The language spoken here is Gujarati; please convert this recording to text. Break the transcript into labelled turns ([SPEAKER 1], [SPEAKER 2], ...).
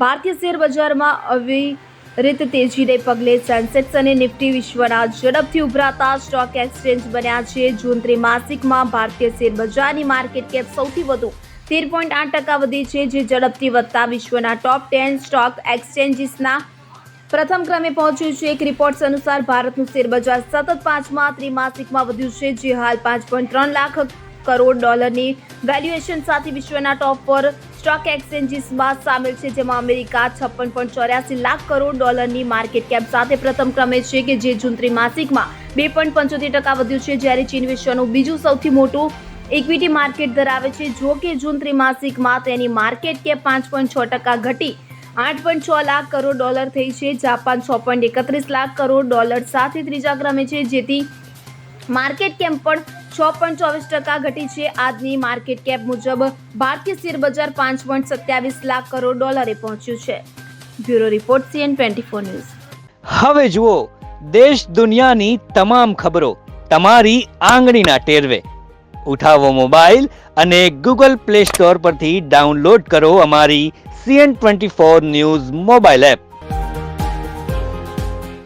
[SPEAKER 1] ભારતીય શેર બજારમાં અવિરત તેજીને પગલે સેન્સેક્સ અને નિફ્ટી વિશ્વના ઝડપથી ઉભરાતા સ્ટોક એક્સચેન્જ બન્યા છે. જૂન ત્રિમાસિકમાં ભારતીય શેર બજારની માર્કેટ કેપ સૌથી વધુ તેર પોઈન્ટ આઠ ટકા વધી છે, જે ઝડપથી વધતા વિશ્વના ટોપ ટેન સ્ટોક એક્સચેન્જીસના પ્રથમ ક્રમે પહોંચ્યું છે. એક રિપોર્ટ્સ અનુસાર ભારતનું શેર બજાર સતત પાંચમા ત્રિમાસિકમાં વધ્યું છે, જે હાલ પાંચ પોઈન્ટ ત્રણ લાખ કરોડ ડોલરની વેલ્યુએશન સાથે વિશ્વના ટોપ ફોર સ્ટોક એક્સચેન્જીસમાં સામેલ છે, જેમાં અમેરિકા છપ્પન પોઈન્ટ ચોર્યાસી લાખ કરોડ ડોલરની માર્કેટ કેપ સાથે પ્રથમ ક્રમે છે કે જે જૂન ત્રિમાસિકમાં બે પોઈન્ટ પંચોતેર ટકા વધ્યું છે, જ્યારે ચીન વિશ્વનું બીજું સૌથી મોટું ઇક્વિટી માર્કેટ ધરાવે છે. જો કે જૂન ત્રિમાસિકમાં તેની માર્કેટ કેપ પાંચ પોઈન્ટ છ ટકા ઘટી. આઠ પોઈન્ટ છ લાખ કરોડ ડોલર થઈ છે, જાપાન છ પોઈન્ટ એકત્રીસ લાખ કરોડ ડોલર સાથે ત્રીજા ક્રમે છે, જેથી માર્કેટ કેપ પણ છ ચોવીસ ટકા ઘટી છે. આજની માર્કેટ કેપ મુજબ ભારતીય શેર બજાર પાંચ પોઈન્ટ સત્યાવીસ લાખ કરોડ ડોલરે પહોંચ્યું છે. Bureau report CN twenty four news.
[SPEAKER 2] હવે જુઓ, દેશ દુનિયાની તમામ ખબરો તમારી આંગળીના ટેરવે. ઉઠાવો મોબાઈલ અને ગૂગલ પ્લે સ્ટોર પરથી ડાઉનલોડ કરો અમારી CN twenty four news mobile app.